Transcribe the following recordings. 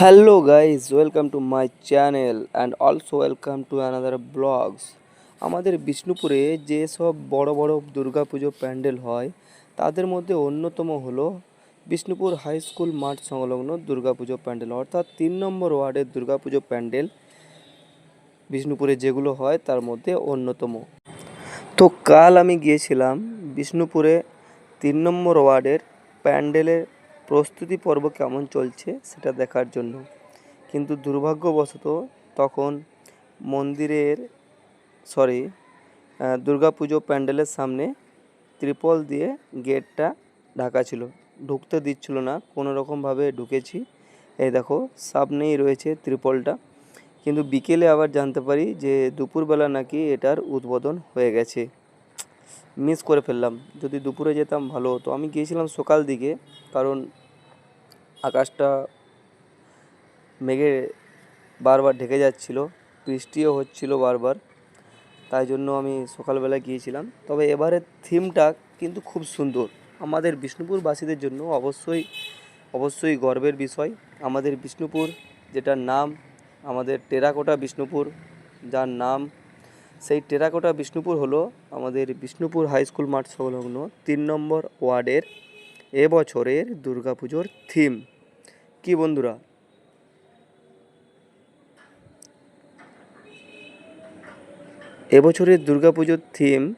hello guys, welcome to my channel and also welcome to another vlogs. আমাদের বিষ্ণুপুরে যে সব বড় বড় দুর্গাপুজো প্যান্ডেল হয়, তাদের মধ্যে অন্যতম হলো বিষ্ণুপুর হাই স্কুল মাঠ সংলগ্ন দুর্গাপুজো প্যান্ডেল। অর্থাৎ তিন নম্বর ওয়ার্ডের দুর্গাপুজো প্যান্ডেল বিষ্ণুপুরে যেগুলো হয়, তার মধ্যে অন্যতম। তো কাল আমি গিয়েছিলাম বিষ্ণুপুরে তিন নম্বর ওয়ার্ডের প্যান্ডেলের প্রস্তুতি পর্ব কেমন চলছে সেটা দেখার জন্য। কিন্তু দুর্ভাগ্যবশত তখন মন্দিরের সরি দুর্গাপুজো প্যান্ডেলের সামনে ত্রিপল দিয়ে গেটটা ঢাকা ছিল। ঢুকতে দিচ্ছিল না, কোনো রকমভাবে ঢুকেছি। এই দেখো, সামনেই রয়েছে ত্রিপলটা। কিন্তু বিকেলে আবার জানতে পারি যে দুপুরবেলা নাকি এটার উদ্বোধন হয়ে গেছে। মিস করে ফেললাম। যদি দুপুরে যেতাম ভালো হতো। আমি গিয়েছিলাম সকাল দিকে, কারণ আকাশটা মেঘে বারবার ঢেকে যাচ্ছিল, বৃষ্টিও হচ্ছিল বারবার, তাই জন্য আমি সকালবেলা গিয়েছিলাম। তবে এবারের থিমটা কিন্তু খুব সুন্দর। আমাদের বিষ্ণুপুরবাসীদের জন্য অবশ্যই অবশ্যই গর্বের বিষয়। আমাদের বিষ্ণুপুর, যেটার নাম, আমাদের টেরাকোটা বিষ্ণুপুর, যার নাম, সেই টেরাকোটা বিষ্ণুপুর হলো আমাদের বিষ্ণুপুর হাই স্কুল মাঠ সংলগ্ন তিন নম্বর ওয়ার্ডের এবছরের দুর্গাপুজোর থিম কি বন্ধুরা? এবছরের দুর্গাপুজোর থিম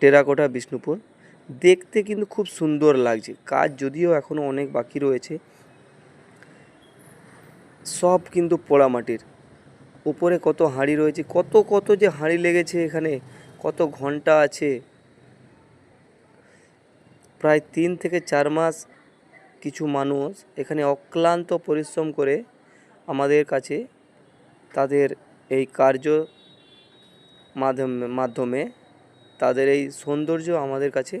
টেরাকোটা, বিষ্ণুপুর। দেখতে কিন্তু খুব সুন্দর লাগছে। কাজ যদিও এখনও অনেক বাকি রয়েছে। সব কিন্তু পোড়ামাটির উপরে কত হাঁড়ি রয়েছে, কত কত যে হাঁড়ি লেগেছে এখানে, কত ঘণ্টা আছে। প্রায় তিন থেকে চার মাস কিছু মানুষ এখানে অক্লান্ত পরিশ্রম করে আমাদের কাছে তাদের এই কার্য মাধ্যমে মাধ্যমে তাদের এই সৌন্দর্য আমাদের কাছে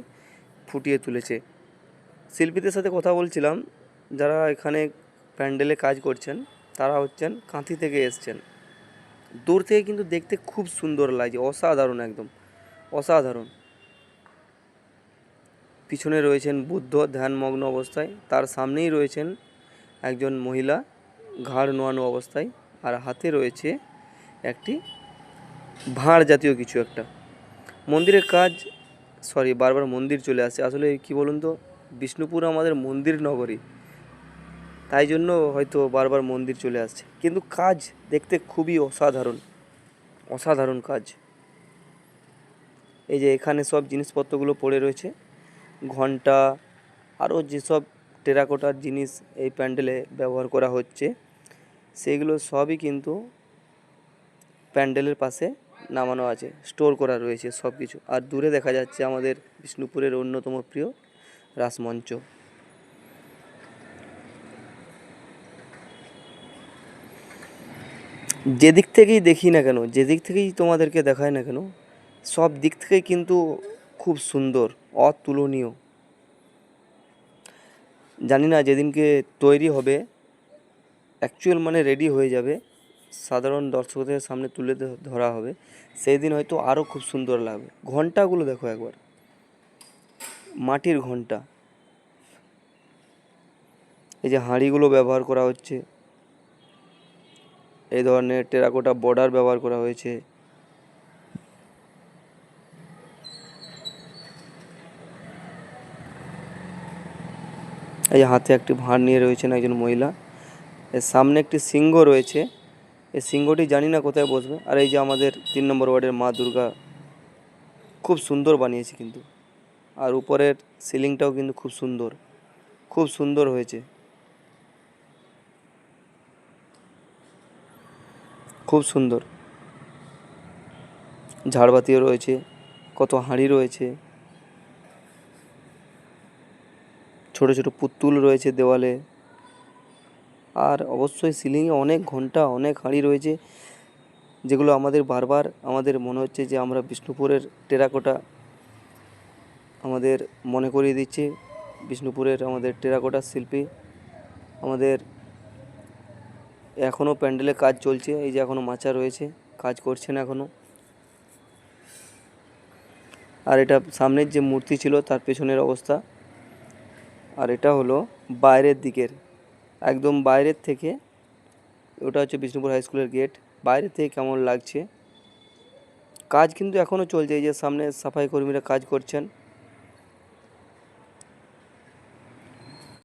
ফুটিয়ে তুলেছে। শিল্পীদের সাথে কথা বলছিলাম, যারা এখানে প্যান্ডেলে কাজ করছেন, তারা হচ্ছেন কাঁথি থেকে এসছেন। দূর থেকে কিন্তু দেখতে খুব সুন্দর লাগছে, অসাধারণ একদম, অসাধারণ। পিছনে রয়েছেন বুদ্ধ ধ্যানমগ্ন অবস্থায়। তার সামনেই রয়েছেন একজন মহিলা, ঘাড় নোয়ানো অবস্থায়, আর হাতে রয়েছে একটি ভাঁড় জাতীয় কিছু একটা। মন্দিরের কাজ, সরি, বারবার মন্দির চলে আসছে। আসলে কি বলুন তো, বিষ্ণুপুর আমাদের মন্দির নগরী। তাই জন্য হয়তো বারবার মন্দির চলে আসছে। কিন্তু কাজ দেখতে খুবই অসাধারণ অসাধারণ কাজ। এই যে এখানে সব জিনিসপত্রগুলো পড়ে রয়েছে। ঘণ্টা আরও যেসব টেরাকোটার জিনিস এই প্যান্ডেলে ব্যবহার করা হচ্ছে, সেগুলো সবই কিন্তু প্যান্ডেলের পাশে নামানো আছে, স্টোর করা রয়েছে সব কিছু আর দূরে দেখা যাচ্ছে আমাদের বিষ্ণুপুরের অন্যতম প্রিয় রাসমঞ্চ। যেদিক থেকেই দেখি না কেন, যেদিক থেকেই তোমাদেরকে দেখায় না কেন, সব দিক থেকেই কিন্তু খুব সুন্দর। অতুলনীয়। জানি না যেদিনকে তৈরি হবে অ্যাকচুয়াল মানে রেডি হয়ে যাবে, সাধারণ দর্শকদের সামনে তুলে ধরা হবে। সেই দিন হয়তো আরও খুব সুন্দর লাগবে। ঘন্টাগুলো দেখো একবার। মাটির ঘণ্টা। এই যে হাঁড়িগুলো ব্যবহার করা হচ্ছে। এই ধরনের টেরাকোটা বর্ডার ব্যবহার করা হয়েছে। এই হাতে একটি ভাঁড় নিয়ে রয়েছেন একজন মহিলা। এর সামনে একটি সিংহ রয়েছে। এই সিংহটি জানি না কোথায় বসবে। আর এই যে আমাদের তিন নম্বর ওয়ার্ডের মা দুর্গা খুব সুন্দর বানিয়েছে কিন্তু। আর উপরের সিলিংটাও কিন্তু খুব সুন্দর। খুব সুন্দর হয়েছে। খুব সুন্দর। ঝাড়বাতিও রয়েছে। কত হাঁড়ি রয়েছে। ছোট ছোট পুতুল রয়েছে দেওয়ালে। আর অবশ্যই সিলিংয়ে অনেক ঘণ্টা, অনেক হাঁড়ি রয়েছে, যেগুলো আমাদের বারবার আমাদের মনে হচ্ছে যে আমরা বিষ্ণুপুরের টেরাকোটা আমাদের মনে করিয়ে দিচ্ছে। বিষ্ণুপুরের আমাদের টেরাকোটা শিল্পী আমাদের এখনও প্যান্ডেলে কাজ চলছে, এই যে এখনও মাচা রয়েছে, কাজ করছেন এখনও আর এটা সামনের যে মূর্তি ছিল, তার পেছনের অবস্থা। আর এটা হলো বাইরের দিকের, একদম বাইরের থেকে, ওটা হচ্ছে বিষ্ণুপুর হাই স্কুলের গেট বাইরে থেকে কেমন লাগছে? কাজ কিন্তু এখনও চলছে, এই যে সামনে সাফাই কর্মীরা কাজ করছেন।